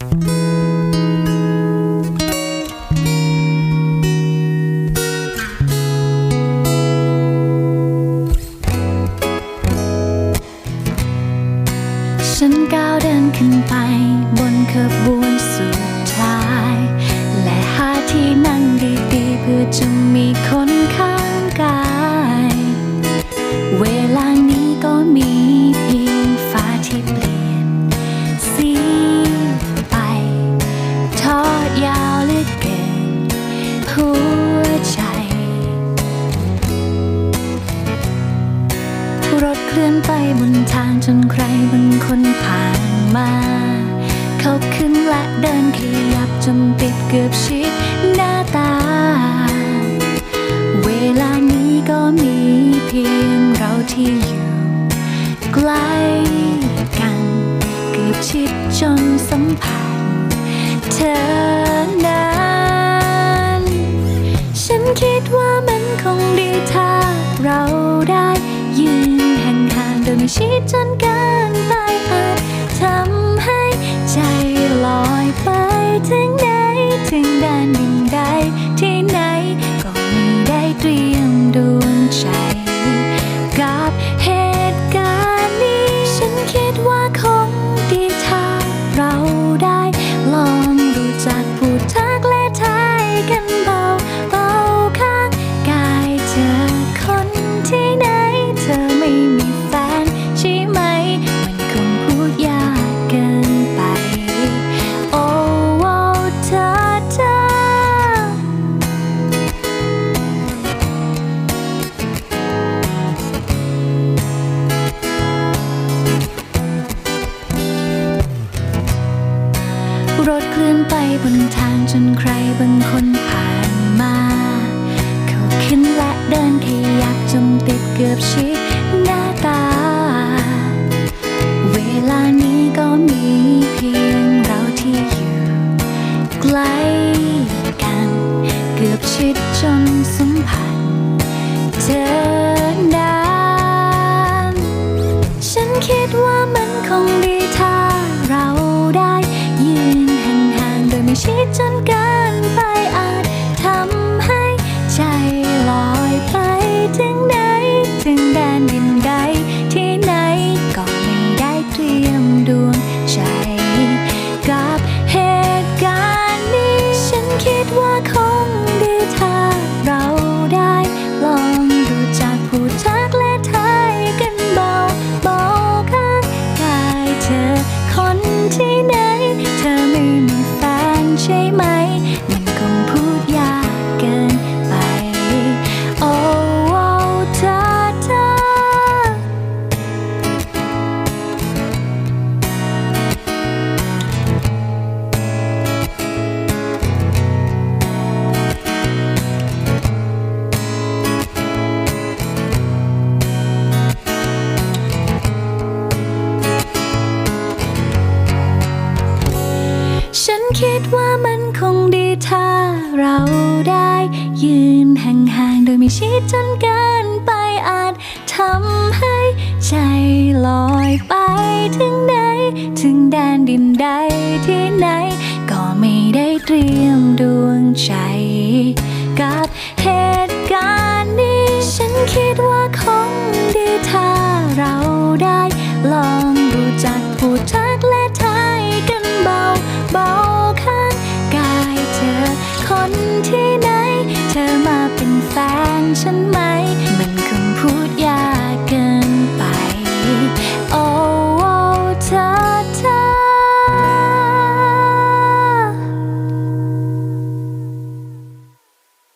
ฉันก้าวเดินขึ้นไปบนขบวน นไปบนทางจนใครบางคนผ่านมา เขาขึ้นและเดินขยับจนติดเกือบชิดหน้าตา เวลานี้ก็มีเพียงเราที่อยู่ใกล้กัน เกือบชิดจนสัมผัสเธอนั้นฉันคิดว่ามันคงดีถ้าเราได้ยืน ห่างๆโดยไม่ชิดจนเกินไปอาจ กือบชิดหน้าตา เวลานี้ก็มีเพียงเราที่อยู่ใกล้กัน เกือบชิดจนสัมผัสเธอนั้นฉันคิดว่ามันคงดีถ้าเราได้ยืนห่างๆโดยไม่ชิดจนกิน ที่ไหนเธอไม่มีแฟนใช่ไหม ว่ามันคงดีถ้าเราได้ยืนห่างๆ โดยไม่ชิดจนเกินไปอาจทำให้ใจลอยไปถึงไหน ถึงแดนดินใดที่ไหน ก็ไม่ได้เตรียมดวงใจกับเห ฉันมา